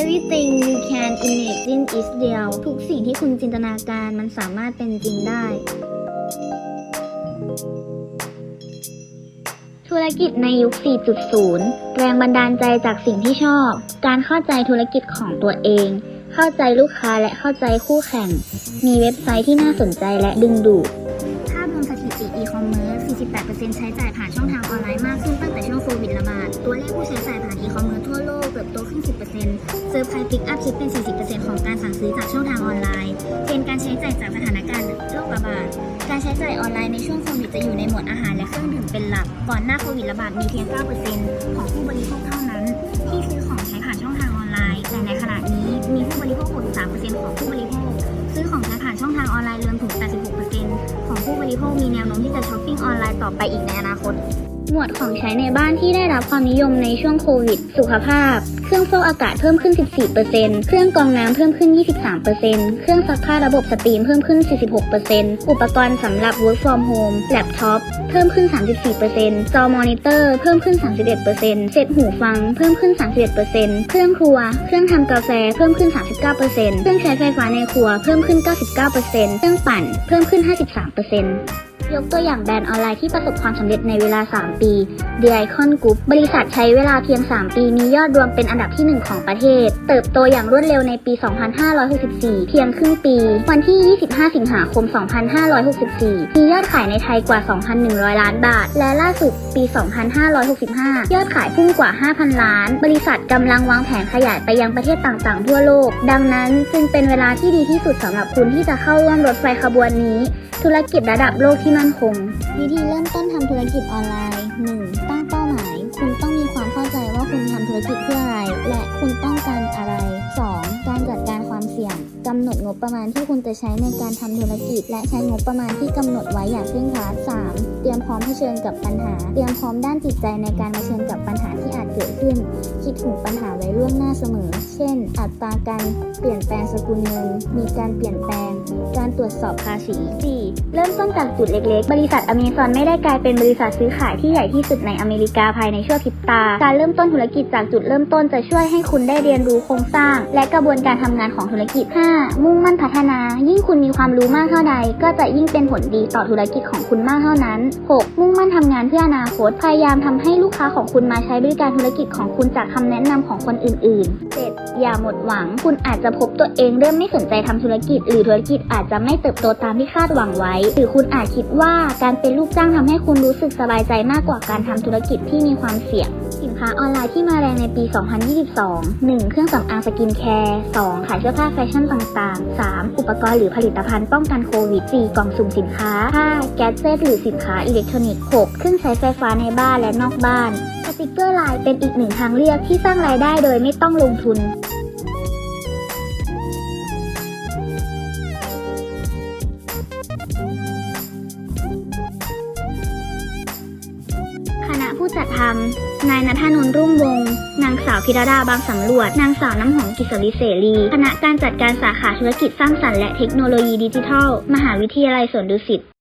Everything you can imagine is real ทุกสิ่งที่คุณจินตนาการมันสามารถเป็นจริงได้ ธุรกิจในยุค 4.0 แรงบันดาลใจจากสิ่งที่ชอบ การเข้าใจธุรกิจของตัวเอง เข้าใจลูกค้าและเข้าใจคู่แข่ง มีเว็บไซต์ที่น่าสนใจและดึงดูดภาพรวมสถิติอีคอมเมิร์ซ 48%ใช้จ่ายผ่านช่องทางออนไลน์มากขึ้นตั้งแต่ช่วงโควิดระบาด ตัวเลขผู้ใช้จ่ายผ่านอีคอมเมิร์ซทั่ว โลกเติบโตขึ้น10%เซอร์ไพรส์พิกอัพคิดเป็น 40%ของการสั่งซื้อจากช่องทางออนไลน์เทรนการใช้จ่ายจากสถานการณ์โรคระบาด การใช้จ่ายออนไลน์ในช่วงโควิดจะอยู่ในหมวดอาหารและเครื่องดื่มเป็นหลัก ก่อนหน้าโควิดระบาดมีเพียง 9%ของผู้บริโภคเท่านั้น ที่ซื้อของใช้ผ่านช่องทางออนไลน์ แต่ในขณะนี้มีผู้บริโภค 63%ของผู้บริโภค ซื้อของใช้ผ่านช่องทางออนไลน์รวมถึง 86%ของผู้บริโภคมีแนวโน้มที่จะช้อปปิ้งออนไลน์ต่อไปอีกในอนาคต หมวดของใช้ในบ้านที่ได้รับความนิยมในช่วงโควิด สุขภาพ รื่องฟอกอากาศเพิ่มขึ้น 14%เครื่องกรองน้ำเพิ่มขึ้น 23%เครื่องซักผ้าระบบสตรีมเพิ่มขึ้น 46%อุปกรณ์สำหรับ work from home แล็ปท็อปเพิ่มขึ้น 34%จอมอนิเตอร์เพิ่มขึ้น 31%เซตหูฟังเพิ่มขึ้น 31%เครื่องครัว เครื่องทำกาแฟเพิ่มขึ้น 39%เครื่องใช้ไฟฟ้าในครัวเพิ่มขึ้น 99%เครื่องปั่นเพิ่มขึ้น 53% ยกตัวอย่างแบรนด์ออนไลน์ที่ประสบความสำเร็จในเวลา 3 ปี The Icon Group บริษัทใช้เวลาเพียง 3 ปี มียอดรวมเป็นอันดับที่ 1 ของประเทศ เติบโตอย่างรวดเร็วในปี 2564 เพียงครึ่งปี วันที่ 25 สิงหาคม 2564 มียอดขายในไทยกว่า 2,100 ล้านบาท และล่าสุดปี 2565 ยอดขายพุ่งกว่า 5,000 ล้าน บริษัทกำลังวางแผนขยายไปยังประเทศต่างๆ ทั่วโลก ดังนั้นจึงเป็นเวลาที่ดีที่สุดสำหรับคุณที่จะเข้าร่วมรถไฟขบวนนี้ ธุรกิจระดับโลกที่มั่นคง วิธีเริ่มต้นทำธุรกิจออนไลน์ 1. ตั้งเป้าหมาย คุณต้องมีความเข้าใจว่าคุณทำธุรกิจเพื่ออะไร และคุณต้อง กำหนดงบประมาณที่คุณจะใช้ในการทำธุรกิจ และใช้งบประมาณที่กำหนดไว้อย่างเคร่งครัด 3. เตรียมพร้อมเผชิญกับปัญหา เตรียมพร้อมด้านจิตใจในการเผชิญกับปัญหาที่อาจเกิดขึ้น คิดถึงปัญหาไว้ล่วงหน้าเสมอ เช่น อัตราการเปลี่ยนแปลงสกุลเงิน มีการเปลี่ยนแปลง การตรวจสอบภาษี 4. เริ่มต้นจากจุดเล็กๆ บริษัทอเมซอนไม่ได้กลายเป็นบริษัทซื้อขายที่ใหญ่ที่สุดในอเมริกาภายในชั่วพริบตา การเริ่มต้นธุรกิจจากจุดเริ่มต้นจะช่วยให้คุณได้เรียนรู้โครงสร้าง และกระบวนการทำงานของธุรกิจ 5. มุ่งมั่นพัฒนา ยิ่งคุณมีความรู้มากเท่าใด ก็จะยิ่งเป็นผลดีต่อธุรกิจของคุณมากเท่านั้น 6. มุ่งมั่นทำงานเพื่ออนาคต พยายามทำให้ลูกค้าของคุณมาใช้บริการธุรกิจของคุณจากคำแนะนำของคนอื่น ๆ 7. อย่าหมดหวัง คุณอาจจะพบตัวเองเริ่มไม่สนใจทำธุรกิจ หรือธุรกิจอาจจะไม่เติบโตตามที่คาดหวังไว้ หรือคุณอาจคิดว่าการเป็นลูกจ้างทำให้คุณรู้สึกสบายใจมากกว่าการทำธุรกิจที่มีความเสี่ยง สินค้าออนไลน์ที่มาแรงในปี 2022 1. เครื่องสำอางสกินแคร์ 2. ขายเสื้อผ้าแฟชั่นต่างๆ 3. อุปกรณ์หรือผลิตภัณฑ์ป้องกันโควิด 4. กล่องสุ่มสินค้า 5. แกดเจิตหรือสินค้าอิเล็กทรอนิกส์ 6. เครื่องใช้ไฟฟ้าในบ้านและนอกบ้าน ติกเกอร์ไลน์เป็นอีกหนึ่งทางเลือกที่สร้างรายได้โดยไม่ต้องลงทุนคณะผู้จัดทำนายนัทนนท์รุ่งวง นางสาวพิรดาบางสำรวจ นางสาวน้ำหอมกิษริเสรีคณะการจัดการสาขาธุรกิจสร้างสรรค์และเทคโนโลยีดิจิทัล มหาวิทยาลัยสวนดุสิต